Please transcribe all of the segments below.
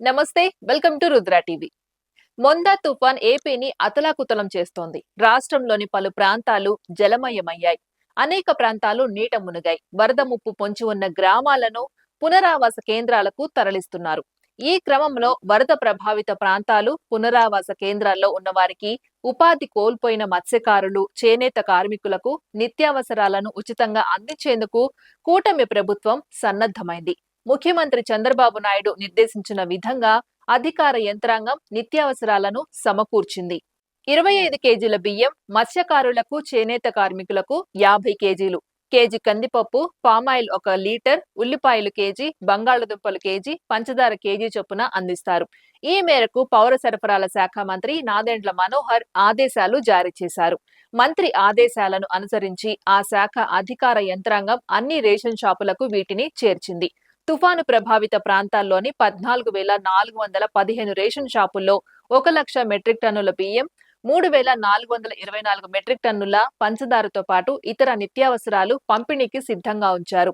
నమస్తే welcome to Rudra TV. Montha తుఫాన్ ఏపీని అతలాకుతలం చేస్తోంది. రాష్ట్రంలోని పలు ప్రాంతాలు జలమయమయ్యాయి. అనేక ప్రాంతాలు నీట మునిగాయి. వరద ముప్పు పొంచి ఉన్న గ్రామాలను పునరావాస కేంద్రాలకు తరలిస్తున్నారు. ఈ క్రమంలో వరద ప్రభావిత ప్రాంతాలు పునరావాస కేంద్రాల్లో ఉన్న వారికి ఉపాధి కోల్పోయిన మత్స్యకారులు చేనేత కార్మికులకు నిత్యావసరాలను ఉచితంగా అందించేందుకు కూటమి ప్రభుత్వం సన్నద్ధమైంది. ముఖ్యమంత్రి చంద్రబాబు నాయుడు నిర్దేశించిన విధంగా అధికార యంత్రాంగం నిత్యావసరాలను సమకూర్చింది. ఇరవై ఐదు కేజీల బియ్యం మత్స్యకారులకు చేనేత కార్మికులకు యాభై కేజీలు. కేజీ కందిపప్పు పామాయిల్ ఒక లీటర్ ఉల్లిపాయలు కేజీ బంగాళదుంపలు కేజీ పంచదార కేజీ చొప్పున అందిస్తారు. ఈ మేరకు పౌర సరఫరాల శాఖ మంత్రి నాదెండ్ల మనోహర్ ఆదేశాలు జారీ చేశారు. మంత్రి ఆదేశాలను అనుసరించి ఆ శాఖ అధికార యంత్రాంగం అన్ని రేషన్ షాపులకు వీటిని చేర్చింది. తుఫాను ప్రభావిత ప్రాంతాల్లోని పద్నాలుగు వేల నాలుగు వందల పదిహేను రేషన్ షాపుల్లో ఒక లక్ష మెట్రిక్ టన్నుల బియ్యం మూడు వేల నాలుగు వందల ఇరవై నాలుగు మెట్రిక్ టన్నుల పంచదారతో పాటు ఇతర నిత్యావసరాలు పంపిణీకి సిద్ధంగా ఉంచారు.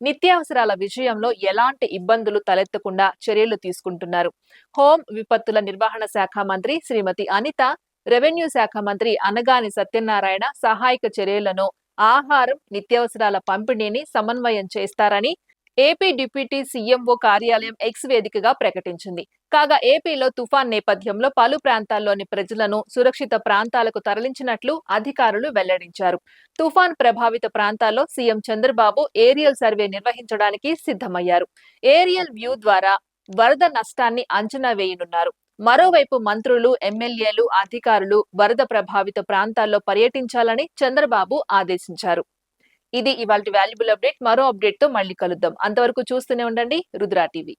నిత్యావసరాల విషయంలో ఎలాంటి ఇబ్బందులు తలెత్తకుండా చర్యలు తీసుకుంటున్నారు. హోం విపత్తుల నిర్వహణ శాఖ మంత్రి శ్రీమతి అనిత రెవెన్యూ శాఖ మంత్రి అనగాని సత్యనారాయణ సహాయక చర్యలను ఆహారం నిత్యావసరాల పంపిణీని సమన్వయం చేస్తారని ఏపీ డిప్యూటీ సీఎంఓ కార్యాలయం ఎక్స్ వేదికగా ప్రకటించింది. కాగా ఏపీలో తుఫాన్ నేపథ్యంలో పలు ప్రాంతాల్లోని ప్రజలను సురక్షిత ప్రాంతాలకు తరలించినట్లు అధికారులు వెల్లడించారు. తుఫాన్ ప్రభావిత ప్రాంతాల్లో సీఎం చంద్రబాబు ఏరియల్ సర్వే నిర్వహించడానికి సిద్ధమయ్యారు. ఏరియల్ వ్యూ ద్వారా వరద నష్టాన్ని అంచనా వేయనున్నారు. మరోవైపు మంత్రులు ఎమ్మెల్యేలు అధికారులు వరద ప్రభావిత ప్రాంతాల్లో పర్యటించాలని చంద్రబాబు ఆదేశించారు. ఇది ఇవాళ వాల్యుబుల్ అప్డేట్. మరో అప్డేట్తో మళ్ళీ కలుద్దాం. అంతవరకు చూస్తూనే ఉండండి. రుద్రా టీవీ.